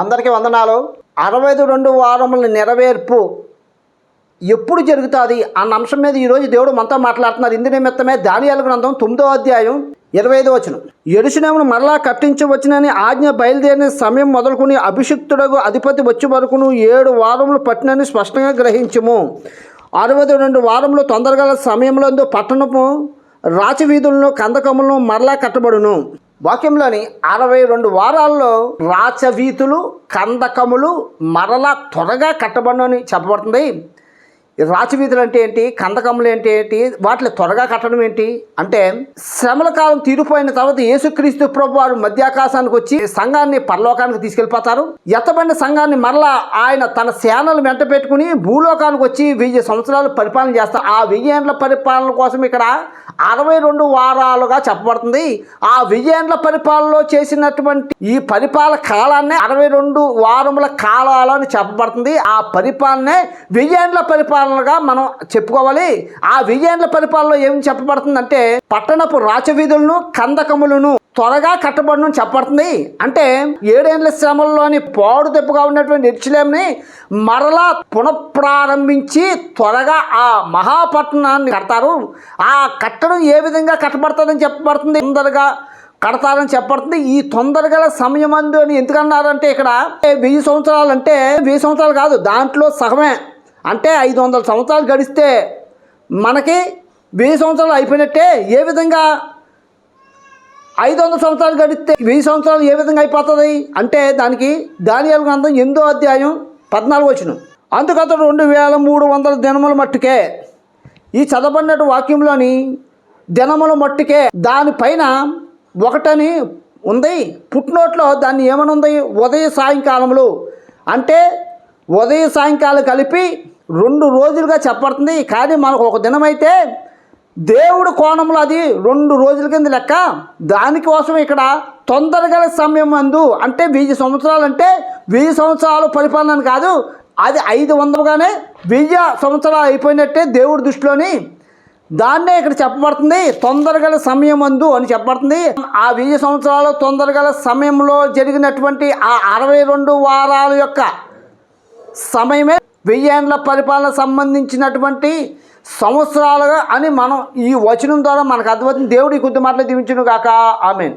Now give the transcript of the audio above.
అందరికీ వందనాలు. అరవై ఐదు రెండు వారముల నెరవేర్పు ఎప్పుడు జరుగుతుంది అన్న అంశం మీద ఈరోజు దేవుడు మనతో మాట్లాడుతున్నారు. ఇందు నిమిత్తమే దానియాల గ్రంథం తొమ్మిదో అధ్యాయం ఇరవై ఐదో వచనం. ఎరుసలేమును మరలా కట్టించవచ్చునని ఆజ్ఞ బయలుదేరిన సమయం మొదలుకొని అభిషిక్తుడకు అధిపతి వచ్చే వరకును ఏడు వారములు పట్టినని స్పష్టంగా గ్రహించము. అరవై రెండు వారంలో తొందరగా సమయంలో పట్టణము రాచవీధులను కందకములను మరలా కట్టబడును. వాక్యంలోని అరవై రెండు వారాల్లో రాచవీతులు కందకములు మరలా త్వరగా కట్టబడని చెప్పబడుతుంది. రాచవీధులు అంటే ఏంటి? కందకములు ఏంటి ఏంటి? వాటిని త్వరగా కట్టడం ఏంటి? అంటే శ్రమల కాలం తీరిపోయిన తర్వాత యేసుక్రీస్తు ప్రభు వారు మధ్యాకాశానికి వచ్చి సంఘాన్ని పరలోకానికి తీసుకెళ్ళిపోతారు. ఎత్తబడిన సంఘాన్ని మరలా ఆయన తన సేనలు వెంట పెట్టుకుని భూలోకానికి వచ్చి వెయ్యి సంవత్సరాలు పరిపాలన చేస్తారు. ఆ వెయ్యి ఏండ్ల పరిపాలన కోసం ఇక్కడ అరవై రెండు వారాలుగా చెప్పబడుతుంది. ఆ వెయ్యేండ్ల పరిపాలనలో చేసినటువంటి ఈ పరిపాలన కాలాన్ని అరవై రెండు వారముల కాలాలని చెప్పబడుతుంది. ఆ పరిపాలనే వెయ్యేండ్ల పరిపాలనగా మనం చెప్పుకోవాలి. ఆ వెయ్యేండ్ల పరిపాలనలో ఏం చెప్పబడుతుందంటే పట్టణపు రాచవీధులను కందకములను త్వరగా కట్టబడును చెప్పబడుతుంది. అంటే ఏడేళ్ళ శ్రమల్లోని పాడు దెబ్బగా ఉన్నటువంటి ఎర్చిలేంని మరలా పునఃప్రారంభించి త్వరగా ఆ మహాపట్టణాన్ని కడతారు. ఆ కట్టడం ఏ విధంగా కట్టబడుతుందని చెప్పబడుతుంది? తొందరగా కడతారని చెప్పబడుతుంది. ఈ తొందరగల సమయం అందు అని ఎందుకన్నారంటే ఇక్కడ వెయ్యి సంవత్సరాలు అంటే వెయ్యి సంవత్సరాలు కాదు దాంట్లో సగమే. అంటే ఐదు వందల సంవత్సరాలు గడిస్తే మనకి వెయ్యి సంవత్సరాలు అయిపోయినట్టే ఏ విధంగా ఐదు వందల సంవత్సరాలు గడిస్తే వెయ్యి సంవత్సరాలు ఏ విధంగా అయిపోతుంది? అంటే దానికి దానియాల గ్రంథం ఎనిమిదో అధ్యాయం పద్నాలుగు వచ్చిన అందుకతడు రెండు వేల మూడు వందల దినముల మట్టుకే ఈ చదవబడినట్టు వాక్యంలోని దినముల మట్టుకే దానిపైన ఒకటని ఉంది. పుట్టినోట్లో దాన్ని ఏమైనా ఉంది ఉదయ సాయంకాలములు. అంటే ఉదయ సాయంకాలం కలిపి రెండు రోజులుగా చెప్పబడుతుంది. కానీ మనకు ఒక దినమైతే దేవుడు కోణంలో అది రెండు రోజుల కింద లెక్క. దానికోసం ఇక్కడ తొందరగల సమయం అందు అంటే వెయ్యి సంవత్సరాలు అంటే వెయ్యి సంవత్సరాలు పరిపాలన అని కాదు అది ఐదు వందలుగానే వెయ్యి సంవత్సరాలు అయిపోయినట్టే దేవుడి దృష్టిలోని. దాన్నే ఇక్కడ చెప్పబడుతుంది తొందరగల సమయం అందు అని చెప్పబడుతుంది. ఆ వెయ్యి సంవత్సరాలు తొందరగల సమయంలో జరిగినటువంటి ఆ అరవై రెండు వారాల యొక్క సమయమే వెయ్యేండ్ల పరిపాలన సంబంధించినటువంటి సంవత్సరాలుగా అని మనం ఈ వచనం ద్వారా మనకు అర్థమవుతుంది. దేవుడి కొద్ది మాటలు దీవించును కాక ఆమెను.